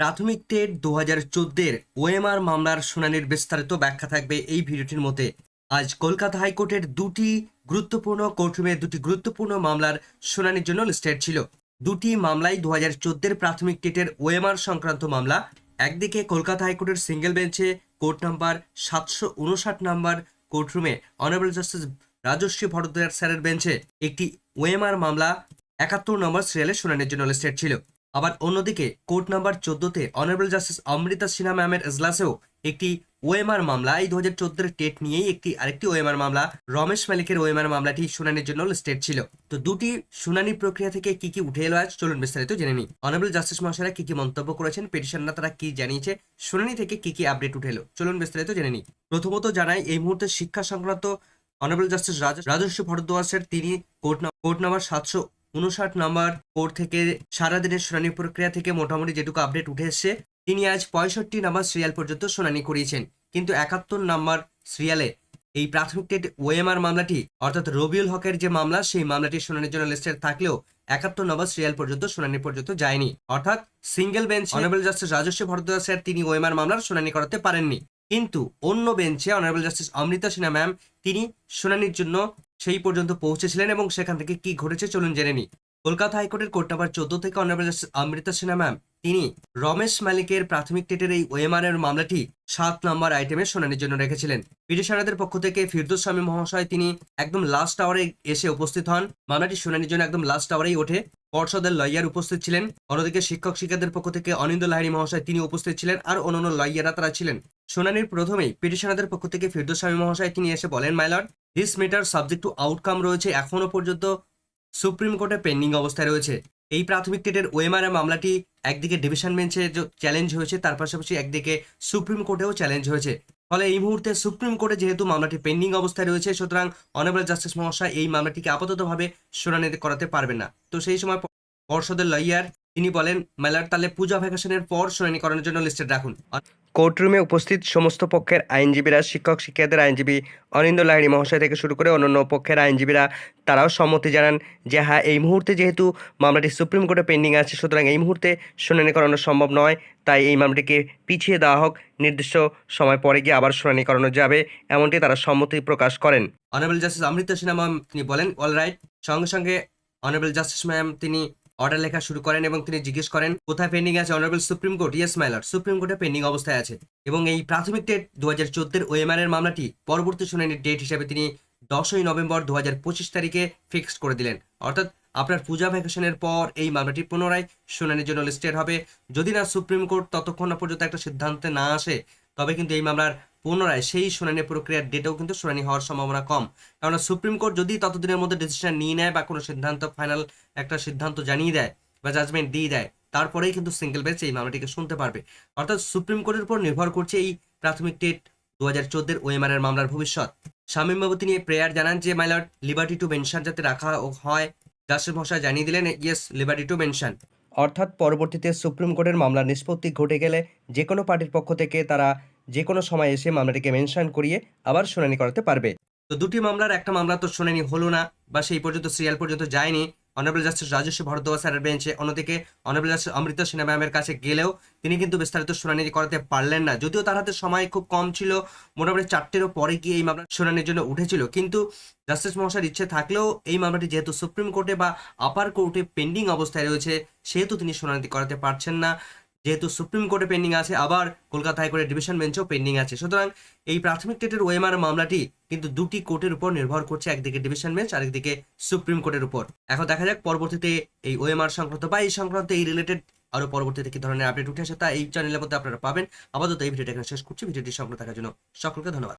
প্রাথমিক টেট দু হাজার চোদ্দের ওএমআর মামলার শুনানির বিস্তারিত ব্যাখ্যা থাকবে এই ভিডিওটির মধ্যে। আজ কলকাতা হাইকোর্টের দুটি গুরুত্বপূর্ণ কোর্টরুমে দুটি গুরুত্বপূর্ণ মামলার শুনানির জন্য লিস্টেড ছিল। দুটি মামলাই দু হাজার চোদ্দের প্রাথমিক টেটের ওএমআর সংক্রান্ত মামলা, একদিকে কলকাতা হাইকোর্টের সিঙ্গেল বেঞ্চে কোর্ট নাম্বার সাতশো উনষাট নাম্বার কোর্টরুমে অনারেবল জাস্টিস রাজস্বী ভট্টাচার্য স্যারের বেঞ্চে একটি ওএমআর মামলা একাত্তর নম্বর সিরিয়ালে শুনানির জন্য লিস্টেড ছিল। আবার অন্যদিকে, কোর্ট নাম্বার চোদ্দতে অনারেবল জাস্টিস অমৃতা সিনহা ম্যামের এজলাসেও একটি ওএমআর মামলা এই দু হাজার চোদ্দের টেট নিয়েই একটি আরেকটি ওএমআর মামলা, রমেশ মালিকের ওএমআর মামলাটি শুনানির জন্য লিস্টেড ছিল। তো দুটি শুনানি প্রক্রিয়া থেকে কি কি উঠে এলো আজ? চলুন বিস্তারিত জেনে নিই। অনারেবল জাস্টিস মহাশয়রা কি কি মন্তব্য করেছেন? পিটিশনরা তারা কি জানিয়েছে? শুনানি থেকে কি কি আপডেট উঠে এলো? চলুন বিস্তারিত জেনে নিই। প্রথমত জানাই, এই মুহূর্তে শিক্ষা সংক্রান্ত অনারেবল জাস্টিস রাজস্ব ভরদ্বাজের তিনি কোর্ট কোর্ট নাম্বার সাতশো উনষাট নাম্বার কোর্ট থেকে সারাদিনের শুনানি প্রক্রিয়া থেকে মোটামুটি যেটুকু আপডেট উঠে এসছে, তিনি আজ পঁয়ষট্টি নাম্বার সিরিয়াল পর্যন্ত শুনানি করিয়েছেন। কিন্তু একাত্তর নাম্বার সিরিয়ালে এই প্রাথমিক টেট ওএমআর মামলাটি, অর্থাৎ রবিউল হকের যে মামলা, সেই মামলাটি শুনানির জন্য লিস্টেড থাকলেও একাত্তর নম্বর সিরিয়াল পর্যন্ত শুনানি পর্যন্ত যায়নি। অর্থাৎ সিঙ্গেল বেঞ্চ অনারেবল জাস্টিস রাজস্ব ভরদ্বাজ স্যার তিনি ওএমআর মামলার শুনানি করাতে পারেননি। কিন্তু অন্য বেঞ্চে honourable justice Amrita Sinha ma'am তিনি শুনানির জন্য সেই পর্যন্ত পৌঁছেছিলেন এবং সেখান থেকে কি ঘটেছে চলুন জেনে নিই। কলকাতা হাইকোর্টের কোর্ট নাম্বার চোদ্দ থেকে অনারেবল অমৃতা সিনহা ম্যাম তিনি রমেশ মালিকের প্রাথমিক টেটের এই ওএমআর এর মামলাটি সাত নম্বর আইটেমে শুনানির জন্য রেখেছিলেন। পিটিশনারদের পক্ষ থেকে ফিরদোস স্বামী মহাশয় তিনি একদম লাস্ট আওয়ারে এসে উপস্থিত হন। মামলাটি শুনানির জন্য একদম লাস্ট আওয়ারেই ওঠে। পর্ষদের লয়ার উপস্থিত ছিলেন। অন্যদিকে শিক্ষক শিক্ষকদের পক্ষ থেকে অনিন্দ লাহিড়ী মহাশয় তিনি উপস্থিত ছিলেন আর অন্যান্য লয়াররা তারা ছিলেন। শুনানির প্রথমেই পিটিশনারদের পক্ষ থেকে ফিরদোস স্বামী মহাশয় তিনি এসে বলেন my lord this matter subject to outcome রয়েছে এখনও পর্যন্ত সুপ্রিম কোর্টে পেন্ডিং অবস্থায় রয়েছে। এই প্রাথমিক টেটের ওএমআর মামলাটি একদিকে ডিভিশন বেঞ্চে চ্যালেঞ্জ হয়েছে, তার পাশাপাশি একদিকে সুপ্রিম কোর্টেও চ্যালেঞ্জ হয়েছে। ফলে এই মুহূর্তে সুপ্রিম কোর্টে যেহেতু মামলাটি পেন্ডিং অবস্থায় রয়েছে, সুতরাং অনারেবল জাস্টিস মহাশয় এই মামলাটিকে আপাততভাবে শুনানি করাতে পারবেন না। তো সেই সময় পর্ষদের লয়ার তিনি বলেন, মেলার তালে পূজা ভ্যাকেশনের পর শুনানি করানোর জন্য লিস্টেড রাখুন। কোর্টরুমে উপস্থিত সমস্ত পক্ষের আইনজীবীরা, শিক্ষক শিক্ষার্থীদের আইনজীবী অনিন্দ লাহিড়ী মহাশয় থেকে শুরু করে অন্যান্য পক্ষের আইনজীবীরা, তারাও সম্মতি জানান যে হ্যাঁ এই মুহূর্তে যেহেতু মামলাটি সুপ্রিম কোর্টে পেন্ডিং আছে, সুতরাং এই মুহূর্তে শুনানি করানো সম্ভব নয়, তাই এই মামলাটিকে পিছিয়ে দেওয়া হোক। নির্দিষ্ট সময় পরে গিয়ে আবার শুনানি করানো যাবে, এমনটি তারা সম্মতি প্রকাশ করেন। Honourable justice Amrita Sinha ma'am তিনি বলেন অল রাইট সঙ্গে সঙ্গে অনারেবল জাস্টিস ম্যাম তিনি অর্ডার লেখা শুরু করেন এবং তিনি জিজ্ঞেস করেন, কোথায় পেন্ডিং আছে honourable supreme court yes my lord supreme কোর্টে পেন্ডিং অবস্থায় আছে। এবং এই প্রাথমিক ডেট দু হাজার চোদ্দের ওএমআর এর মামলাটি পরবর্তী শুনানির ডেট হিসেবে তিনি দশই নভেম্বর দু হাজার পঁচিশ তারিখে ফিক্সড করে দিলেন। অর্থাৎ আপনার পূজা ভ্যাকেশনের পর এই মামলাটি পুনরায় শুনানির জন্য লিস্টেড হবে। যদি না সুপ্রিম কোর্ট ততক্ষণ পর্যন্ত একটা সিদ্ধান্তে না আসে তবে কিন্তু এই মামলার পুনরায় সেই শুনানি প্রক্রিয়ার ডেটেও কিন্তু শুনানি হওয়ার সম্ভাবনা কম। কারণ সুপ্রিম কোর্ট যদি ততদিনের মধ্যে ডিসিশন নিয়ে নেয় বা কোনো সিদ্ধান্ত ফাইনাল একটা সিদ্ধান্ত জানিয়ে দেয় বা জাজমেন্ট দিয়ে দেয়, তারপরেই কিন্তু সিঙ্গেল বেঞ্চ এই মামলাটিকে শুনতে পারবে। অর্থাৎ সুপ্রিম কোর্টের উপর নির্ভর করছে এই প্রাথমিক টেট দু হাজার চোদ্দের ওএমআর এর মামলার ভবিষ্যৎ। শামীম বাবু তিনি প্রেয়ার জানান যে মাইলট লিবার্টি টু মেনশন যাতে রাখা হয় জাস্টিস মহাশয় জানিয়ে দিলেন ইয়েস লিবার্টি টু মেনশন অর্থাৎ পরবর্তীতে সুপ্রিম কোর্টের মামলার নিষ্পত্তি ঘটে গেলে যে কোনো পার্টির পক্ষ থেকে তারা যে কোনো সময় এসে মামলাটিকে মেনশন করিয়ে আবার শুনানি করাতে পারবে। তো দুটি মামলার, একটা মামলা তো শুনানি হলো না, বা সেই পর্যন্ত, সিরিয়াল পর্যন্ত যায়নি। অনারেবল জাস্টিস রাজস্বী ভরদ্বাজ স্যারের বেঞ্চে, অন্যদিকে অনারেবল জাস্টিস অমৃতা সিনহা ম্যামের কাছে গেলেও তিনি কিন্তু বিস্তারিত শুনানি করাতে পারলেন না। যদিও তার হাতে সময় খুব কম ছিল, মোটামুটি চারটেরও পরে গিয়ে এই মামলা শুনানির জন্য উঠেছিল। কিন্তু জাস্টিস মহাশয়ের ইচ্ছে থাকলেও এই মামলাটি যেহেতু সুপ্রিম কোর্টে বা আপার কোর্টে পেন্ডিং অবস্থায় রয়েছে, সেহেতু তিনি শুনানি করাতে পারছেন না। যেহেতু সুপ্রিম কোর্টে পেন্ডিং আছে, আবার কলকাতা হাইকোর্টের ডিভিশন বেঞ্চেও পেন্ডিং আছে। সুতরাং এই প্রাথমিক টেটের ওএমআর মামলাটি কিন্তু দুটি কোর্টের উপর নির্ভর করছে, একদিকে ডিভিশন বেঞ্চ আরেকদিকে সুপ্রিম কোর্টের উপর। এখন দেখা যাক পরবর্তীতে এই ওএমআর সংক্রান্ত বা এই সংক্রান্ত এই রিলেটেড আরও পরবর্তীতে কি ধরনের আপডেট উঠে আসে তা এই চ্যানেলের মধ্যে আপনারা পাবেন। আপাতত এই ভিডিওটা এখানে শেষ করছি। ভিডিওটি সংক্রান্ত থাকার জন্য সকলকে ধন্যবাদ।